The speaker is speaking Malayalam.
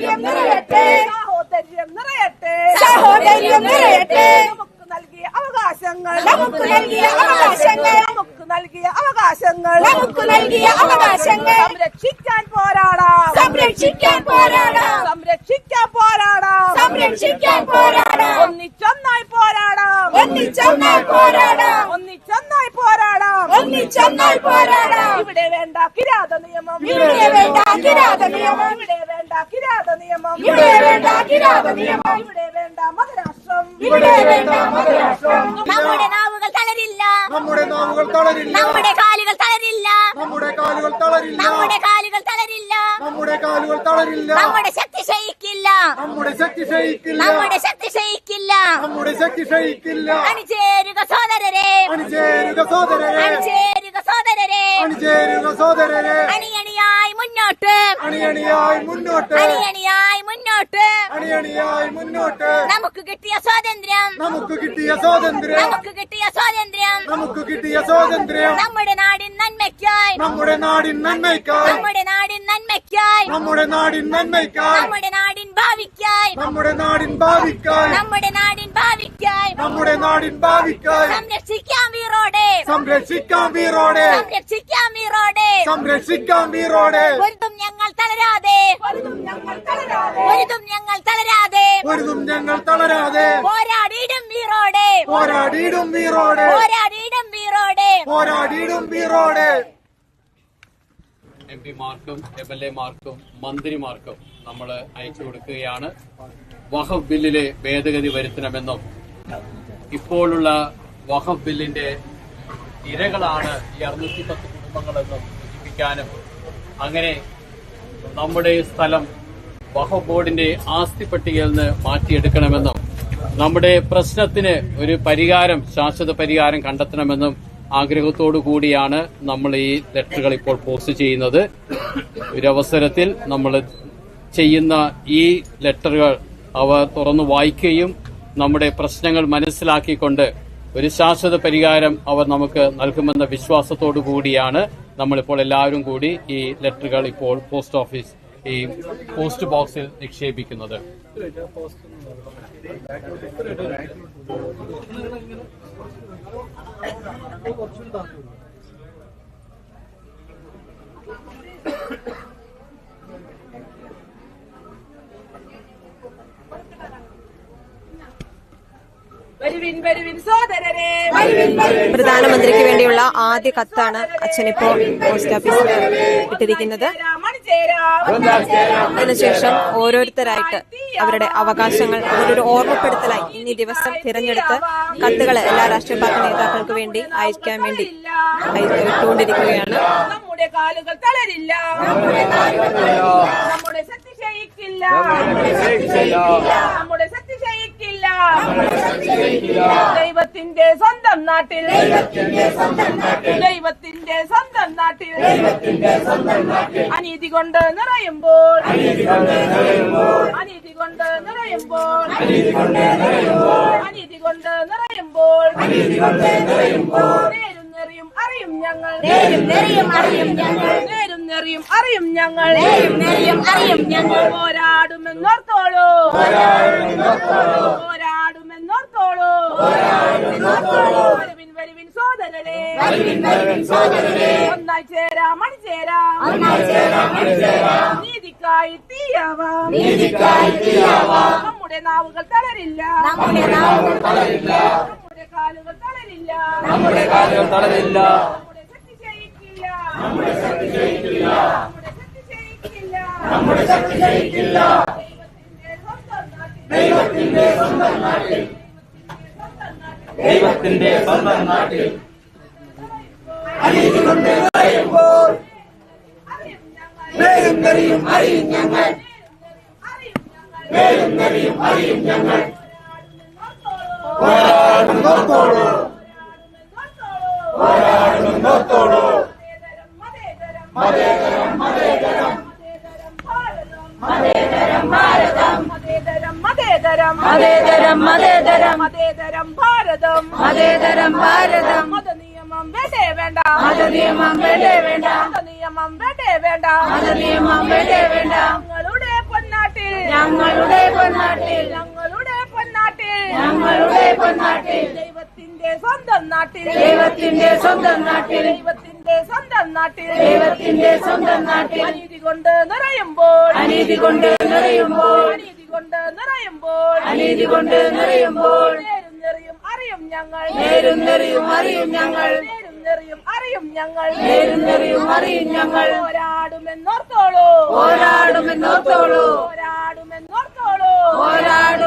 സാഹോദര്യം നിറയട്ടെ. സഹോദര്യം നിറയട്ടെ. സഹോദര്യം നിറയട്ടെ. നമുക്ക് നൽകിയ അവകാശങ്ങൾ. നമുക്ക് നൽകിയ അവകാശങ്ങൾ. നമുക്ക് നൽകിയ അവകാശങ്ങൾ. നമുക്ക് നൽകിയ അവകാശങ്ങൾ. സംരക്ഷിക്കാൻ പോരാടാം. സംരക്ഷിക്കാൻ പോരാടാം. സംരക്ഷിക്കാൻ പോരാടാം. സംരക്ഷിക്കാൻ പോരാടാം. ഒന്നിച്ചൊന്നായി പോരാടാം. ഒന്നിച്ചൊന്നായി പോരാടാം. ഒന്നിച്ചൊന്നായി പോരാടാം. ഒന്നിച്ചൊന്നായി പോരാടാം. ഇവിടെ വേണ്ട കിരാത നിയമം. ഇവിടെ വേണ്ട കിരാത നിയമം. ഇവിടെ കിരാത നിയമം. ഇവിടെ വേണ്ട കിരാത നിയമം. ഇവിടെ വേണ്ട മതരാഷ്ട്രം. ഇവിടെ വേണ്ട മതരാഷ്ട്രം. നമ്മുടെ നാവുകൾ തളരില്ല. നമ്മുടെ നാവുകൾ തളരില്ല. നമ്മുടെ കാലുകൾ തളരില്ല. നമ്മുടെ കാലുകൾ തളരില്ല. നമ്മുടെ കാലുകൾ തളരില്ല. നമ്മുടെ കാലുകൾ തളരില്ല. നമ്മുടെ ശക്തി ക്ഷയിക്കില്ല. നമ്മുടെ ശക്തി ക്ഷയിക്കില്ല. നമ്മുടെ ശക്തി ക്ഷയിക്കില്ല. നമ്മുടെ ശക്തി ക്ഷയിക്കില്ല. അണിചേരുക സോദരരെ അണിചേരുക സോദരരെ അണിചേരുക സോദരരെ അണിചേരുക സോദരരെ അണിയണിയായി മുന്നോട്ട്. അണിയണിയായി മുന്നോട്ട്. അണിയണിയായി മുന്നോട്ട്. അണിയണിയായി മുന്നോട്ട്. നമുക്ക് കിട്ടിയ സ്വാതന്ത്ര്യം. നമുക്ക് കിട്ടിയ സ്വാതന്ത്ര്യം. നമുക്ക് കിട്ടിയ സ്വാതന്ത്ര്യം. നമുക്ക് കിട്ടിയ സ്വാതന്ത്ര്യം. നമ്മുടെ നാടിൻ നന്മയ്ക്കായി. നമ്മുടെ നാടിൻ നന്മയ്ക്കായി. നമ്മുടെ നാടിൻ നന്മയ്ക്കായി. നമ്മുടെ നാടിൻ നന്മയ്ക്കായി. നമ്മുടെ നാടിൻ ഭാവിക്കായി. നമ്മുടെ നാടിൻ ഭാവിക്കായി. നമ്മുടെ നാടിൻ ഭാവിക്കായി. നമ്മുടെ നാടിൻ ഭാവിക്കായി. സംരക്ഷിക്കാം വീറോടെ. സംരക്ഷിക്കാം വീറോടെ. സംരക്ഷിക്കാം വീറോടെ. സംരക്ഷിക്കാം വീറോടെ ഒരുതും ഞങ്ങൾ തളരാതെ. ഒരുതും ഞങ്ങൾ തളരാതെ. ഒരുതും ഞങ്ങൾ തളരാതെ. പോരാടിയിടും വീറോടെ പോരാടിയിടും വീറോടെ പോരാടിയിടും വീറോടെ പോരാടിയിടും വീറോടെ എം പിമാർക്കും എം എൽ എമാർക്കും മന്ത്രിമാർക്കും നമ്മൾ അയച്ചു കൊടുക്കുകയാണ്. വഖഫ് ബില്ലിലെ ഭേദഗതി വരുത്തണമെന്നും ഇപ്പോഴുള്ള വഖഫ് ബില്ലിന്റെ ഇരകളാണ് ഈ അറുന്നൂറ്റി പത്ത് കുടുംബങ്ങളെന്നും സൂചിപ്പിക്കാനും അങ്ങനെ നമ്മുടെ സ്ഥലം വഖഫ് ബോർഡിന്റെ ആസ്തി പട്ടികയിൽ നിന്ന് മാറ്റിയെടുക്കണമെന്നും നമ്മുടെ പ്രശ്നത്തിന് ഒരു പരിഹാരം ശാശ്വത പരിഹാരം കണ്ടെത്തണമെന്നും ആഗ്രഹത്തോടു കൂടിയാണ് നമ്മൾ ഈ ലെറ്ററുകൾ ഇപ്പോൾ പോസ്റ്റ് ചെയ്യുന്നത്. ഒരവസരത്തിൽ നമ്മൾ ചെയ്യുന്ന ഈ ലെറ്ററുകൾ അവ തുറന്നു വായിക്കുകയും നമ്മുടെ പ്രശ്നങ്ങൾ മനസ്സിലാക്കിക്കൊണ്ട് ഒരു ശാശ്വത പരിഹാരം അവർ നമുക്ക് നൽകുമെന്ന വിശ്വാസത്തോടു കൂടിയാണ് നമ്മളിപ്പോൾ എല്ലാവരും കൂടി ഈ ലെറ്ററുകൾ ഇപ്പോൾ പോസ്റ്റ് ഓഫീസ് ഈ പോസ്റ്റ് ബോക്സിൽ നിക്ഷേപിക്കുന്നത്. പ്രധാനമന്ത്രിക്ക് വേണ്ടിയുള്ള ആദ്യ കത്താണ് അച്ഛനിപ്പോ പോസ്റ്റ് ഓഫീസിൽ ഇട്ടിരിക്കുന്നത് അതിനുശേഷം ഓരോരുത്തരായിട്ട് അവരുടെ അവകാശങ്ങൾ അവരൊരു ഓർമ്മപ്പെടുത്തലായി ഇന്നീ ദിവസം തിരഞ്ഞെടുത്ത് കത്തുകൾ എല്ലാ രാഷ്ട്രീയ പാർട്ടി നേതാക്കൾക്ക് വേണ്ടി അയക്കാൻ വേണ്ടി ഇട്ടുകൊണ്ടിരിക്കുകയാണ് നമ്മുടെ കാലുകൾ തളരില്ല നമ്മുടെ ശക്തി ക്ഷയിക്കില്ല നമ്മുടെ ശക്തി ക്ഷയിക്കില്ല ദൈവത്തിന്റെ സ്വന്തം നാട്ടിൽ ദൈവത്തിന്റെ സ്വന്തം നാട്ടിൽ അനീതി കൊണ്ട് നിറയുമ്പോൾ അനീതി കൊണ്ട് നിറയുമ്പോൾ അനീതി കൊണ്ട് നിറയുമ്പോൾ നേരും നെറിയും അറിയും ഞങ്ങൾ നേരും നെറിയും അറിയും ഞങ്ങൾ നേരും നെറിയും അറിയും ഞങ്ങൾ നേരും നെറിയും അറിയും ഞങ്ങൾ പോരാടുമെന്നോർത്തോളൂ പോരാടുമെന്നോർത്തോളൂ ഒന്നായി ചേരാം അണിചേരാം നീതിക്കായി തീയാവാം. നമ്മുടെ നാവുകൾ തളരില്ല. നമ്മുടെ നാവുകൾ തളരില്ല. നമ്മുടെ കാലുകൾ തളരില്ല. നമ്മുടെ കാലുകൾ തളരില്ല. നമ്മുടെ ശക്തി ജയിക്കില്ല നമ്മുടെ ശക്തി ജയിക്കില്ല നമ്മുടെ ശക്തി ജയിക്കില്ല ദൈവത്തിന്റെ സ്വന്തം നാട്ടിൽ. ദൈവത്തിന്റെ സ്വന്തം നാട്ടിൽ. അറിയും നെറിയും അറിയും ഞങ്ങൾ അറിയും നെറിയും അറിയും ഞങ്ങൾ പോരാടുന്നോർത്തോളൂ പോരാടുന്നോർത്തോളൂ മതേതരം മതേതരം മതേതരം ഭാരതം മതേതരം മതേതരം മതേതരം മതേതരം ഭാരതം മതേതരം ഭാരതം വേണ്ടേ. നിയമം വേണ്ടേ. വേണ്ട നിയമം വേണ്ടേ. വേണ്ട വേണ്ടേ വേണ്ട. ഞങ്ങളുടെ പൊന്നാട്ടിൽ. പൊന്നാട്ടിൽ. ഞങ്ങളുടെ പൊന്നാട്ടിൽ. ഞങ്ങളുടെ പൊന്നാട്ടിൽ. ദൈവത്തിന്റെ സ്വന്തം നാട്ടിൽ. ദൈവത്തിന്റെ സ്വന്തം നാട്ടിൽ. ദൈവത്തിന്റെ സ്വന്തം നാട്ടിൽ. ദൈവത്തിന്റെ സ്വന്തം നാട്ടിൽ. അനീതി കൊണ്ട് നിറയുമ്പോൾ. അനീതി കൊണ്ട് നിറയുമ്പോൾ. അനീതി കൊണ്ട് നിറയുമ്പോൾ. അനീതി കൊണ്ട് നിറയുമ്പോൾ. നേരും അറിയും ഞങ്ങൾ. നേരും അറിയും ഞങ്ങൾ. നെറിയും അറിയും ഞങ്ങൾ. നെറിയും അറിയും ഞങ്ങൾ. പോരാടുമെന്നോർത്തോളൂ. പോരാടുമെന്നോർത്തോളൂ. പോരാടുമെന്നോർത്തോളൂ. പോരാടും